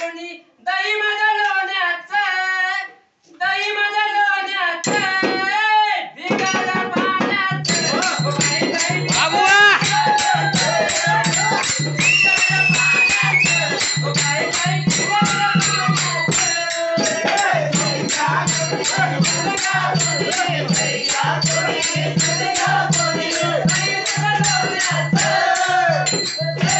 कोणी दही माझ्या लोण्याचं दही माझ्या लोण्याचं भिगाला पाण्याचं हो, बाई, बाई, भिकाऱ्या पाण्याचं. हो, बाई, बाई, भिकाऱ्या पाण्याचं. बाई, भिकाऱ्या लोण्याचं.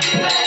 Yeah.